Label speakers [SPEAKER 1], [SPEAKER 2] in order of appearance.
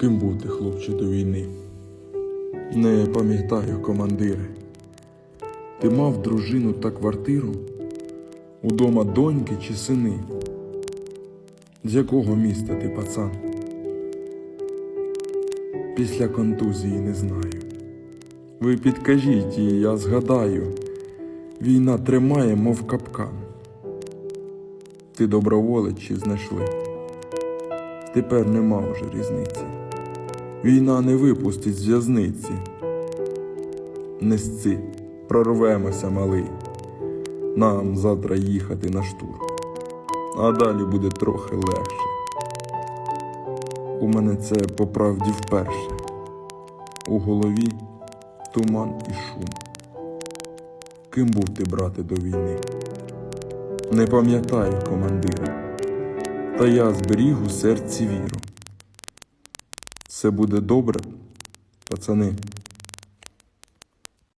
[SPEAKER 1] Ким бути, хлопче, до війни? Не пам'ятаю, командире. Ти мав дружину та квартиру? Удома доньки чи сини? З якого міста ти, пацан? Після контузії не знаю. Ви підкажіть їй, я згадаю. Війна тримає, мов капкан. Ти доброволець чи знайшли? Тепер нема вже різниці. Війна не випустить з в'язниці. Несці, прорвемося, малий. Нам завтра їхати на штурм. А далі буде трохи легше. У мене це по правді вперше. У голові туман і шум. Ким був ти, брате, до війни? Не пам'ятаю, командира, та я зберіг у серці віру. Все буде добре, пацани.